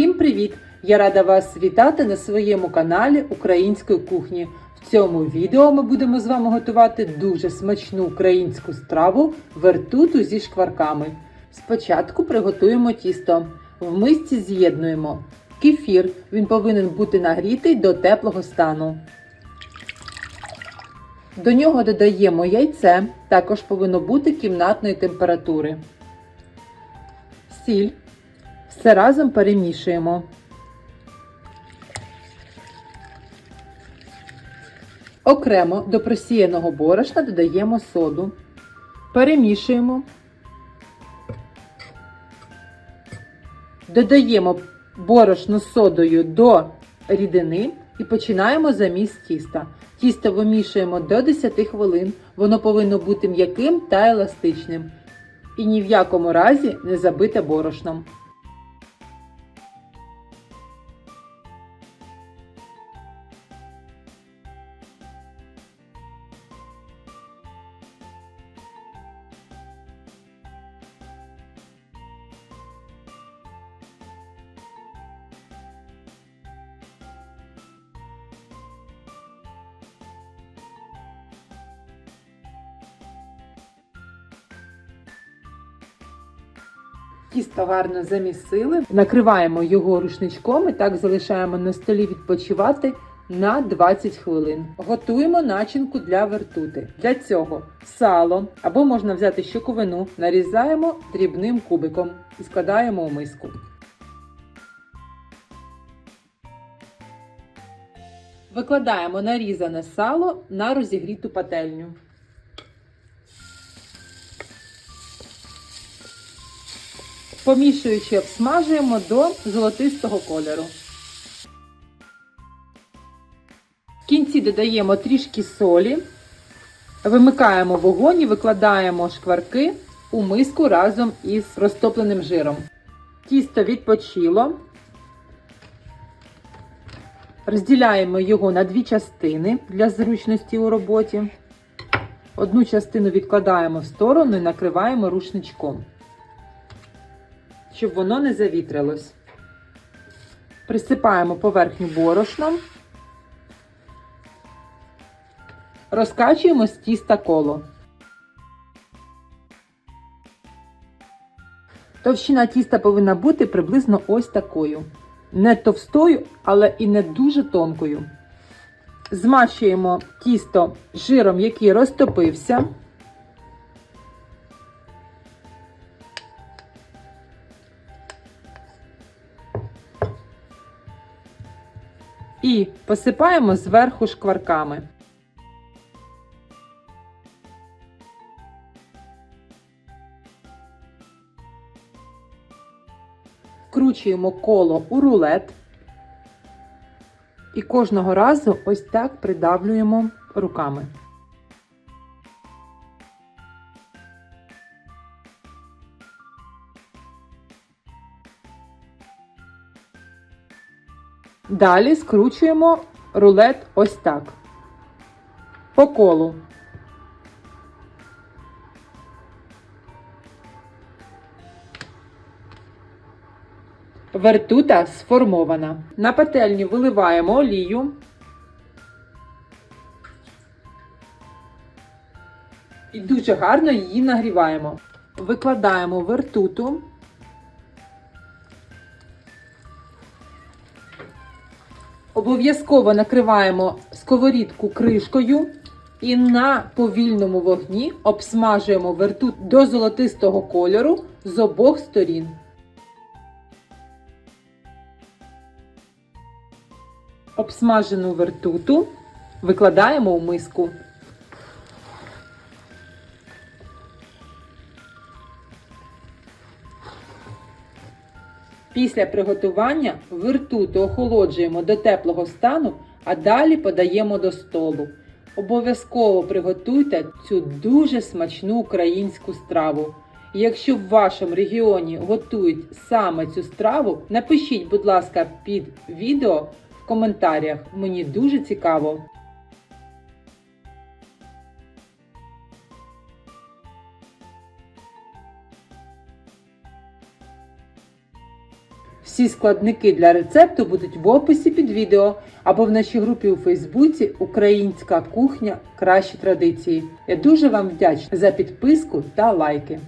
Всім привіт! Я рада вас вітати на своєму каналі Української кухні. В цьому відео ми будемо з вами готувати дуже смачну українську страву вертуту зі шкварками. Спочатку приготуємо тісто. В мисці з'єднуємо кефір. Він повинен бути нагрітий до теплого стану. До нього додаємо яйце, також повинно бути кімнатної температури. Сіль. Все разом перемішуємо. Окремо до просіяного борошна додаємо соду. Перемішуємо. Додаємо борошно з содою до рідини і починаємо заміс тіста. Тісто вимішуємо до 10 хвилин. Воно повинно бути м'яким та еластичним. І ні в якому разі не забите борошном. Тісто гарно замісили, накриваємо його рушничком і так залишаємо на столі відпочивати на 20 хвилин. Готуємо начинку для вертути. Для цього сало або можна взяти щоковину, нарізаємо дрібним кубиком і складаємо у миску. Викладаємо нарізане сало на розігріту пательню. Помішуючи, обсмажуємо до золотистого кольору. В кінці додаємо трішки солі, вимикаємо вогонь і викладаємо шкварки у миску разом із розтопленим жиром. Тісто відпочило. Розділяємо його на дві частини для зручності у роботі. Одну частину відкладаємо в сторону і накриваємо рушничком щоб воно не завітрилось. Присипаємо поверхню борошном, розкачуємо з тіста коло. Товщина тіста повинна бути приблизно ось такою. Не товстою, але і не дуже тонкою. Змащуємо тісто жиром, який розтопився. І посипаємо зверху шкварками. Вкручуємо коло у рулет і кожного разу ось так придавлюємо руками. Далі скручуємо рулет ось так. По колу. Вертута сформована. На пательню виливаємо олію. І дуже гарно її нагріваємо. Викладаємо вертуту. Обов'язково накриваємо сковорідку кришкою і на повільному вогні обсмажуємо вертут до золотистого кольору з обох сторін. Обсмажену вертуту викладаємо у миску. Після приготування вертуту охолоджуємо до теплого стану, а далі подаємо до столу. Обов'язково приготуйте цю дуже смачну українську страву. Якщо в вашому регіоні готують саме цю страву, напишіть, будь ласка, під відео в коментарях. Мені дуже цікаво. Всі складники для рецепту будуть в описі під відео або в нашій групі у Фейсбуці Українська кухня Кращі традиції. Я дуже вам вдячна за підписку та лайки.